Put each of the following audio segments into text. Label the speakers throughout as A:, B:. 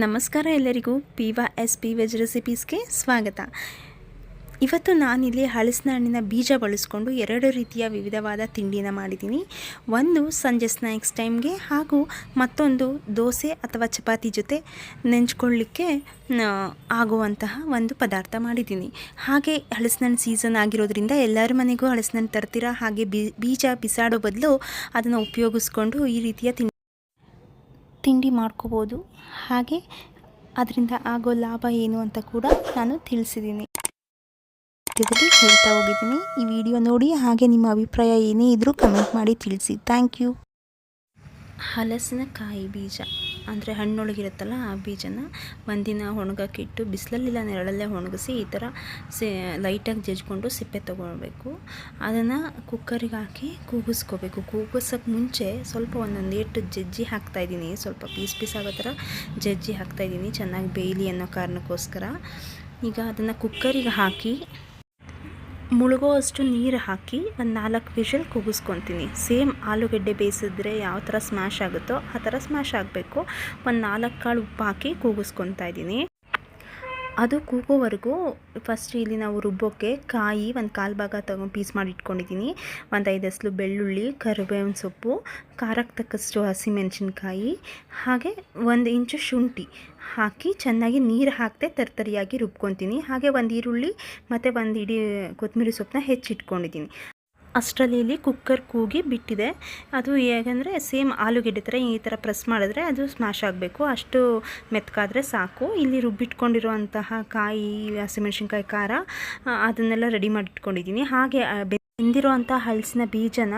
A: ನಮಸ್ಕಾರ ಎಲ್ಲರಿಗೂ ಪಿ ವ ಎಸ್ ಪಿ ವೆಜ್ ರೆಸಿಪೀಸ್ಗೆ ಸ್ವಾಗತ. ಇವತ್ತು ನಾನಿಲ್ಲಿ ಹಳಸಿನ ಹಣ್ಣಿನ ಬೀಜ ಬಳಸ್ಕೊಂಡು ಎರಡು ರೀತಿಯ ವಿವಿಧವಾದ ತಿಂಡಿನ ಮಾಡಿದ್ದೀನಿ. ಒಂದು ಸಂಜೆ ಸ್ನ್ಯಾಕ್ಸ್ ಟೈಮ್ಗೆ ಹಾಗೂ ಮತ್ತೊಂದು ದೋಸೆ ಅಥವಾ ಚಪಾತಿ ಜೊತೆ ನೆಂಚ್ಕೊಳ್ಳಿಕ್ಕೆ ಆಗುವಂತಹ ಒಂದು ಪದಾರ್ಥ ಮಾಡಿದ್ದೀನಿ. ಹಾಗೆ ಹಳಸಿನ ಹಣ್ಣು ಸೀಸನ್ ಆಗಿರೋದ್ರಿಂದ ಎಲ್ಲರ ಮನೆಗೂ ಹಳಸಿನ ತರ್ತೀರಾ? ಹಾಗೆ ಬೀಜ ಬಿಸಾಡೋ ಬದಲು ಅದನ್ನು ಉಪಯೋಗಿಸ್ಕೊಂಡು ಈ ರೀತಿಯ ತಿಂಡಿ ತಿಂಡಿ ಮಾಡ್ಕೋಬೋದು. ಹಾಗೆ ಅದರಿಂದ ಆಗೋ ಲಾಭ ಏನು ಅಂತ ಕೂಡ ನಾನು ತಿಳಿಸಿದ್ದೀನಿ. ಹೇಳ್ತಾ ಹೋಗಿದ್ದೀನಿ. ಈ ವಿಡಿಯೋ ನೋಡಿ, ಹಾಗೆ ನಿಮ್ಮ ಅಭಿಪ್ರಾಯ ಏನೇ ಇದ್ದರೂ ಕಮೆಂಟ್ ಮಾಡಿ ತಿಳಿಸಿ. ಥ್ಯಾಂಕ್ ಯು ಹಲಸಿನಕಾಯಿ ಬೀಜ. ಅಂದರೆ ಹಣ್ಣೊಳಗಿರುತ್ತಲ್ಲ ಆ ಬೀಜನ ಒಂದಿನ ಒಣಗಕ್ಕಿಟ್ಟು ಬಿಸಿಲಲ್ಲಿಲ್ಲ ನೆರಳಲ್ಲೇ ಒಣಗಿಸಿ ಈ ಥರ ಸೆ ಲೈಟಾಗಿ ಜಜ್ಕೊಂಡು ಸಿಪ್ಪೆ ತೊಗೊಳ್ಬೇಕು. ಅದನ್ನು ಕುಕ್ಕರಿಗೆ ಹಾಕಿ ಕೂಗಿಸ್ಕೋಬೇಕು. ಕೂಗಿಸೋಕ್ಕೆ ಮುಂಚೆ ಸ್ವಲ್ಪ ಒಂದೊಂದು ಏಟು ಜಜ್ಜಿ ಹಾಕ್ತಾಯಿದ್ದೀನಿ ಸ್ವಲ್ಪ ಪೀಸ್ ಪೀಸ್ ಆಗೋ ಥರ ಜಜ್ಜಿ ಹಾಕ್ತಾಯಿದ್ದೀನಿ ಚೆನ್ನಾಗಿ ಬೇಯಲಿ ಅನ್ನೋ ಕಾರಣಕ್ಕೋಸ್ಕರ. ಈಗ ಅದನ್ನು ಕುಕ್ಕರಿಗೆ ಹಾಕಿ ಮುಳುಗೋ ಅಷ್ಟು ನೀರು ಹಾಕಿ ಒಂದು ನಾಲ್ಕು ವಿಷಲ್ ಕೂಗಿಸ್ಕೊತೀನಿ. ಸೇಮ್ ಆಲೂಗಡ್ಡೆ ಬೇಯಿಸಿದ್ರೆ ಯಾವ ಥರ ಸ್ಮ್ಯಾಶ್ ಆಗುತ್ತೋ ಆ ಥರ ಸ್ಮ್ಯಾಶ್ ಆಗಬೇಕು. ಒಂದು ನಾಲ್ಕು ಕಾಳು ಉಪ್ಪು ಹಾಕಿ ಕೂಗಿಸ್ಕೊತಾ ಇದ್ದೀನಿ. ಅದು ಕೂಗೋವರೆಗೂ ಫಸ್ಟ್ ಇಲ್ಲಿ ನಾವು ರುಬ್ಬೋಕ್ಕೆ ಕಾಯಿ ಒಂದು ಕಾಲು ಭಾಗ ತಗೊಂಡು ಪೀಸ್ ಮಾಡಿ ಇಟ್ಕೊಂಡಿದ್ದೀನಿ ಒಂದು ಐದು ಹಸಲು ಬೆಳ್ಳುಳ್ಳಿ ಕರಿಬೇವಿನ ಸೊಪ್ಪು ಖಾರಕ್ಕೆ ತಕ್ಕಷ್ಟು ಹಸಿಮೆಣಸಿನ್ಕಾಯಿ, ಹಾಗೆ ಒಂದು ಇಂಚು ಶುಂಠಿ ಹಾಕಿ ಚೆನ್ನಾಗಿ ನೀರು ಹಾಕದೆ ತರ್ತರಿಯಾಗಿ ರುಬ್ಕೊತೀನಿ. ಹಾಗೆ ಒಂದು ಈರುಳ್ಳಿ ಮತ್ತು ಒಂದು ಇಡೀ ಕೊತ್ತಂಬರಿ ಸೊಪ್ಪನ್ನ ಹೆಚ್ಚಿಟ್ಕೊಂಡಿದ್ದೀನಿ ಅಷ್ಟರಲ್ಲಿ ಇಲ್ಲಿ ಕುಕ್ಕರ್ ಕೂಗಿ ಬಿಟ್ಟಿದೆ. ಅದು ಹೇಗೆಂದರೆ ಸೇಮ್ ಆಲೂಗೆಡ್ಡೆ ಥರ ಈ ಥರ ಪ್ರೆಸ್ ಮಾಡಿದ್ರೆ ಅದು ಸ್ಮ್ಯಾಶ್ ಆಗಬೇಕು. ಅಷ್ಟು ಮೆತ್ಕಾದರೆ ಸಾಕು. ಇಲ್ಲಿ ರುಬ್ಬಿಟ್ಕೊಂಡಿರುವಂತಹ ಕಾಯಿ ಹಸಿಮೆಣಸಿನ್ಕಾಯಿ ಖಾರ ಅದನ್ನೆಲ್ಲ ರೆಡಿ ಮಾಡಿಟ್ಕೊಂಡಿದ್ದೀನಿ. ಹಾಗೆ ಬೆಂದಿರುವಂಥ ಹಲಸಿನ ಬೀಜನ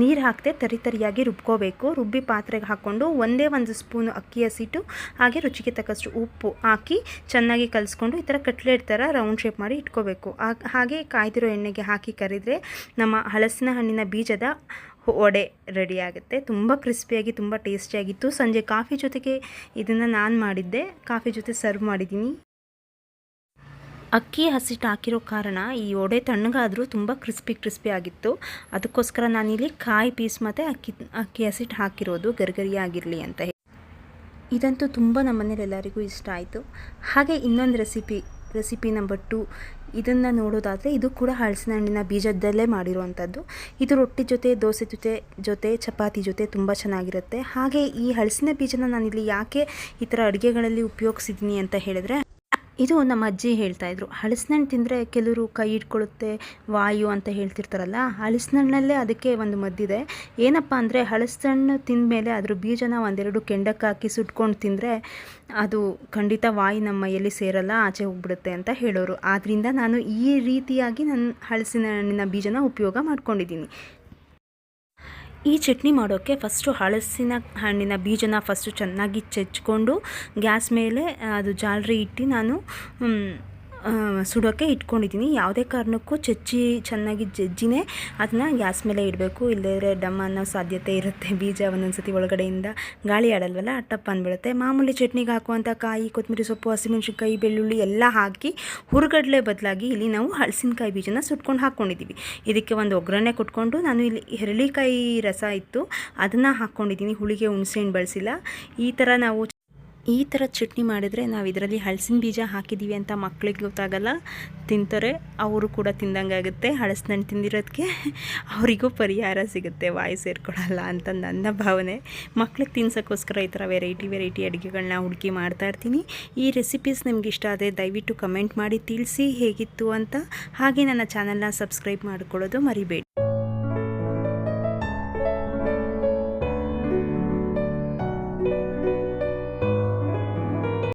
A: ನೀರು ಹಾಕದೆ ತರಿ ತರಿಯಾಗಿ ರುಬ್ಕೋಬೇಕು. ರುಬ್ಬಿ ಪಾತ್ರೆಗೆ ಹಾಕ್ಕೊಂಡು ಒಂದೇ ಒಂದು ಸ್ಪೂನು ಅಕ್ಕಿ ಹಸಿಟ್ಟು ಹಾಗೆ ರುಚಿಗೆ ತಕ್ಕಷ್ಟು ಉಪ್ಪು ಹಾಕಿ ಚೆನ್ನಾಗಿ ಕಲಿಸ್ಕೊಂಡು ಈ ಥರ ಕಟ್ಲೆಟ್ ಥರ ರೌಂಡ್ ಶೇಪ್ ಮಾಡಿ ಇಟ್ಕೋಬೇಕು. ಹಾಗೆ ಕಾಯ್ದಿರೋ ಎಣ್ಣೆಗೆ ಹಾಕಿ ಕರಿದ್ರೆ ನಮ್ಮ ಹಲಸಿನ ಹಣ್ಣಿನ ಬೀಜದ ವಡೆ ರೆಡಿ ಆಗುತ್ತೆ ತುಂಬ ಕ್ರಿಸ್ಪಿಯಾಗಿ, ತುಂಬ ಟೇಸ್ಟಿಯಾಗಿತ್ತು. ಸಂಜೆ ಕಾಫಿ ಜೊತೆಗೆ ಇದನ್ನು ನಾನು ಮಾಡಿದ್ದೆ. ಕಾಫಿ ಜೊತೆ ಸರ್ವ್ ಮಾಡಿದ್ದೀನಿ. ಅಕ್ಕಿ ಹಸಿಟ್ಟು ಹಾಕಿರೋ ಕಾರಣ ಈ ಒಡೆ ತಣ್ಣಗಾದರೂ ತುಂಬ ಕ್ರಿಸ್ಪಿ ಕ್ರಿಸ್ಪಿ ಆಗಿತ್ತು. ಅದಕ್ಕೋಸ್ಕರ ನಾನಿಲ್ಲಿ ಕಾಯಿ ಪೀಸ್ ಮತ್ತು ಅಕ್ಕಿ ಅಕ್ಕಿ ಹಸಿಟ್ಟು ಹಾಕಿರೋದು ಗರಿಗರಿ ಆಗಿರಲಿ ಅಂತ ಹೇಳಿ. ಇದಂತೂ ತುಂಬ ನಮ್ಮ ಮನೇಲಿ ಎಲ್ಲರಿಗೂ ಇಷ್ಟ ಆಯಿತು. ಹಾಗೆ ಇನ್ನೊಂದು ರೆಸಿಪಿ ರೆಸಿಪಿ ನಂಬರ್ ಟು. ಇದನ್ನು ನೋಡೋದಾದರೆ ಇದು ಕೂಡ ಹಳಸಿನ ಹಣ್ಣಿನ ಬೀಜದಲ್ಲೇ ಮಾಡಿರುವಂಥದ್ದು. ಇದು ರೊಟ್ಟಿ ಜೊತೆ, ದೋಸೆ ಜೊತೆ ಜೊತೆ, ಚಪಾತಿ ಜೊತೆ ತುಂಬ ಚೆನ್ನಾಗಿರುತ್ತೆ. ಹಾಗೆ ಈ ಹಳಸಿನ ಬೀಜನ ನಾನಿಲ್ಲಿ ಯಾಕೆ ಈ ಥರ ಅಡುಗೆಗಳಲ್ಲಿ ಉಪಯೋಗಿಸಿದ್ದೀನಿ ಅಂತ ಹೇಳಿದ್ರೆ ಇದು ನಮ್ಮ ಅಜ್ಜಿ ಹೇಳ್ತಾ ಇದ್ರು. ಹಳಸನಣ್ಣು ತಿಂದರೆ ಕೆಲವರು ಕೈ ಇಟ್ಕೊಳ್ಳುತ್ತೆ ವಾಯು ಅಂತ ಹೇಳ್ತಿರ್ತಾರಲ್ಲ ಹಳಸನಣ್ಣಲ್ಲೇ ಅದಕ್ಕೆ ಒಂದು ಮದ್ದಿದೆ. ಏನಪ್ಪ ಅಂದರೆ ಹಣ್ಣು ತಿಂದಮೇಲೆ ಅದ್ರ ಬೀಜನ ಒಂದೆರಡು ಕೆಂಡಕ್ಕೆ ಹಾಕಿ ಸುಟ್ಕೊಂಡು ತಿಂದರೆ ಅದು ಖಂಡಿತ ವಾಯು ನಮ್ಮ ಮೈಯಲ್ಲಿ ಸೇರಲ್ಲ, ಆಚೆ ಹೋಗ್ಬಿಡುತ್ತೆ ಅಂತ ಹೇಳೋರು. ಆದ್ದರಿಂದ ನಾನು ಈ ರೀತಿಯಾಗಿ ನನ್ನ ಹಳಸಿನ ಹಣ್ಣಿನ ಬೀಜನ ಉಪಯೋಗ ಮಾಡ್ಕೊಂಡಿದ್ದೀನಿ. ಈ ಚಟ್ನಿ ಮಾಡೋಕ್ಕೆ ಫಸ್ಟು ಹಳಸಿನ ಹಣ್ಣಿನ ಬೀಜನ ಫಸ್ಟು ಚೆನ್ನಾಗಿ ಚೆಚ್ಕೊಂಡು ಗ್ಯಾಸ್ ಮೇಲೆ ಅದು ಜಾಲರಿ ಇಟ್ಟು ನಾನು ಸುಡೋಕ್ಕೆ ಇಟ್ಕೊಂಡಿದ್ದೀನಿ. ಯಾವುದೇ ಕಾರಣಕ್ಕೂ ಚಚ್ಚಿ ಚೆನ್ನಾಗಿ ಜಜ್ಜಿನೇ ಅದನ್ನ ಗ್ಯಾಸ್ ಮೇಲೆ ಇಡಬೇಕು. ಇಲ್ಲದೇ ಡಮ್ ಅನ್ನೋ ಸಾಧ್ಯತೆ ಇರುತ್ತೆ. ಬೀಜ ಒಂದೊಂದ್ಸತಿ ಒಳಗಡೆಯಿಂದ ಗಾಳಿ ಆಡಲ್ವಲ್ಲ, ಅಟ್ಟಪ್ಪ ಅಂದ್ಬಿಡುತ್ತೆ. ಮಾಮೂಲಿ ಚಟ್ನಿಗೆ ಹಾಕುವಂಥ ಕಾಯಿ, ಕೊತ್ತಂಬರಿ ಸೊಪ್ಪು, ಹಸಿಮೆಣಸಿನ್ಕಾಯಿ, ಬೆಳ್ಳುಳ್ಳಿ ಎಲ್ಲ ಹಾಕಿ ಹುರುಗಡಲೆ ಬದಲಾಗಿ ಇಲ್ಲಿ ನಾವು ಹಲಸಿನಕಾಯಿ ಬೀಜನ ಸುಟ್ಕೊಂಡು ಹಾಕ್ಕೊಂಡಿದ್ದೀವಿ ಇದಕ್ಕೆ ಒಂದು ಒಗ್ಗರಣೆ ಕೊಟ್ಕೊಂಡು ನಾನು ಇಲ್ಲಿ ಹೆರಳಿಕಾಯಿ ರಸ ಇತ್ತು. ಅದನ್ನು ಹಾಕ್ಕೊಂಡಿದ್ದೀನಿ ಹುಳಿಗೆ ಹುಣಸೆಹಣ್ಣು ಬಳಸಿಲ್ಲ. ಈ ಥರ ನಾವು ಈ ಥರ ಚಟ್ನಿ ಮಾಡಿದರೆ ನಾವು ಇದರಲ್ಲಿ ಹಲಸಿನ ಬೀಜ ಹಾಕಿದ್ದೀವಿ ಅಂತ ಮಕ್ಳಿಗೆ ಗೊತ್ತಾಗಲ್ಲ, ತಿಂತಾರೆ, ಅವರು ಕೂಡ ತಿಂದಂಗೆ ಆಗುತ್ತೆ. ಹಣ್ಣು ತಿಂದಿರೋದಕ್ಕೆ ಅವರಿಗೂ ಪರಿಹಾರ ಸಿಗುತ್ತೆ, ವಾಯು ಸೇರ್ಕೊಳ್ಳಲ್ಲ ಅಂತ ನನ್ನ ಭಾವನೆ. ಮಕ್ಳಿಗೆ ತಿನ್ಸೋಕ್ಕೋಸ್ಕರ ಈ ಥರ ವೆರೈಟಿ ವೆರೈಟಿ ಅಡುಗೆಗಳನ್ನ ಹುಡುಕಿ ಮಾಡ್ತಾ ಇರ್ತೀನಿ. ಈ ರೆಸಿಪೀಸ್ ನಿಮ್ಗೆ ಇಷ್ಟ ಆದರೆ ದಯವಿಟ್ಟು ಕಮೆಂಟ್ ಮಾಡಿ, ತಿಳಿಸಿ ಹೇಗಿತ್ತು ಅಂತ. ಹಾಗೆ ನನ್ನ ಚಾನಲ್ನ ಸಬ್ಸ್ಕ್ರೈಬ್ ಮಾಡ್ಕೊಳ್ಳೋದು ಮರಿಬೇಡಿ.